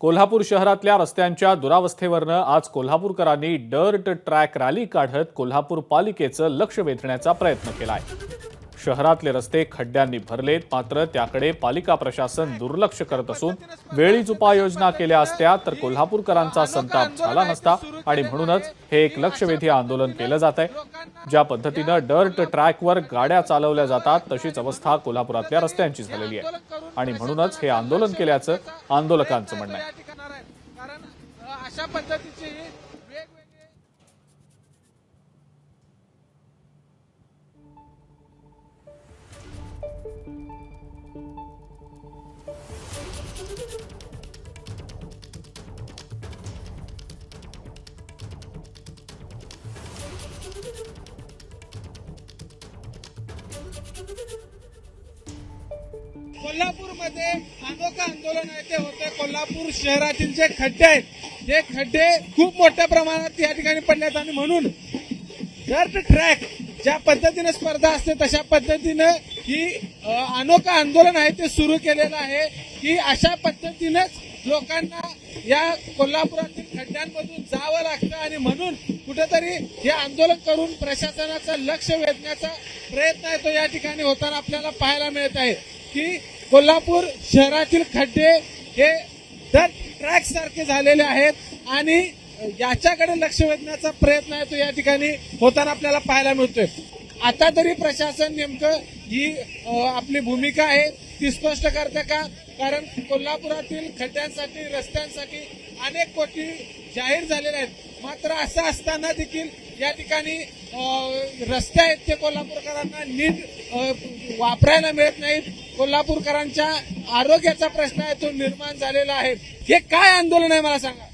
कोल्हापूर शहरातल्या रस्त्यांच्या दुरावस्थेवरनं आज कोल्हापूरकरांनी डर्ट ट्रॅक रॅली काढत कोल्हापूर पालिकेचं लक्ष वेधण्याचा प्रयत्न केलाय. शहरातले रस्ते खड्ड्यांनी भरलेत मात्र त्याकडे पालिका प्रशासन दुर्लक्ष करत असून वेळीच उपाययोजना केल्या असत्या तर कोल्हापूरकरांचा संताप झाला नसता आणि म्हणूनच हे एक लक्षवेधी आंदोलन केलं जात आहे ज्या पद्धतीनं डर्ट ट्रॅकवर गाड्या चालवल्या जातात तशीच अवस्था कोल्हापुरातल्या रस्त्यांची झालेली आहे. आणि म्हणूनच हे आंदोलन केल्याचं आंदोलकांचं म्हणणं आहे. अशा कोल्हापूरमध्ये अनोखा आंदोलन आहे ते होते. कोल्हापूर शहरातील जे खड्डे आहेत ते खड्डे खूप मोठ्या प्रमाणात या ठिकाणी पडलेत आणि म्हणून डर्ट ट्रॅक ज्या पद्धतीने स्पर्धा असते तशा पद्धतीनं ही अनोखा आंदोलन आहे ते सुरू केलेलं आहे. की अशा पद्धतीनंच लोकांना या कोल्हापुरातील खड्ड्यांमधून जावं लागतं आणि म्हणून कुठेतरी हे आंदोलन करून प्रशासनाचं लक्ष वेधण्याचा प्रयत्न आहे तो या ठिकाणी होताना आपल्याला पाहायला मिळत आहे. की कोल्हापूर शहरातील खड्डे हे दर ट्रॅक सारखे झालेले आहेत आणि याच्याकडे लक्ष वेधण्याचा प्रयत्न आहे तो या ठिकाणी होताना आपल्याला पाहायला मिळतोय. आता तरी प्रशासन नेमकं ही आपली भूमिका आहे ती स्पष्ट करते का? कारण कोल्हापुरातील खड्ड्यांसाठी रस्त्यांसाठी अनेक कोटी जाहीर झालेले आहेत. मात्र असं असताना देखील या ठिकाणी रस्ते आहेत ते कोल्हापूरकरांना नीट वापरायला मिळत नाहीत. कोल्हापूरकरांच्या आरोग्याचा प्रश्न तो निर्माण झालेला आहे. हे काय आंदोलन आहे मला सांगा.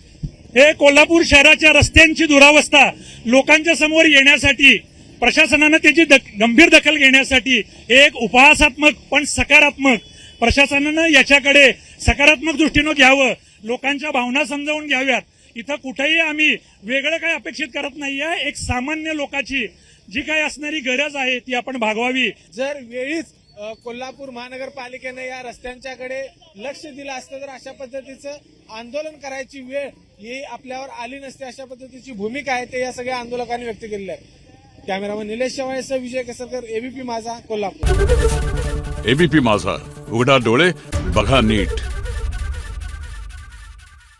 हे कोल्हापूर शहराच्या रस्त्यांची दुरावस्था लोकांच्या समोर येण्यासाठी प्रशासनानं त्याची दक- गंभीर दखल घेण्यासाठी हे एक उपहासात्मक पण सकारात्मक प्रशासनानं याच्याकडे सकारात्मक दृष्टीनं घ्यावं लोकांच्या भावना समजावून घ्याव्यात. इथं कुठेही आम्ही वेगळं काही अपेक्षित करत नाहीये. एक सामान्य लोकांची जी काही असणारी गरज आहे ती आपण भागवावी. जर वेळीच कोल्हापूर महानगरपालिकेनं या रस्त्यांच्याकडे लक्ष दिलं असतं तर अशा पद्धतीचं आंदोलन करायची वेळ ही आपल्यावर आली नसते. अशा पद्धतीची भूमिका आहे ते या सगळ्या आंदोलकांनी व्यक्त केलेली आहे कॅमेरामन निलेश शेवाळेसह विजय केसरकर एबीपी माझा कोल्हापूर. एबीपी माझा. उघडा डोळे बघा नीट.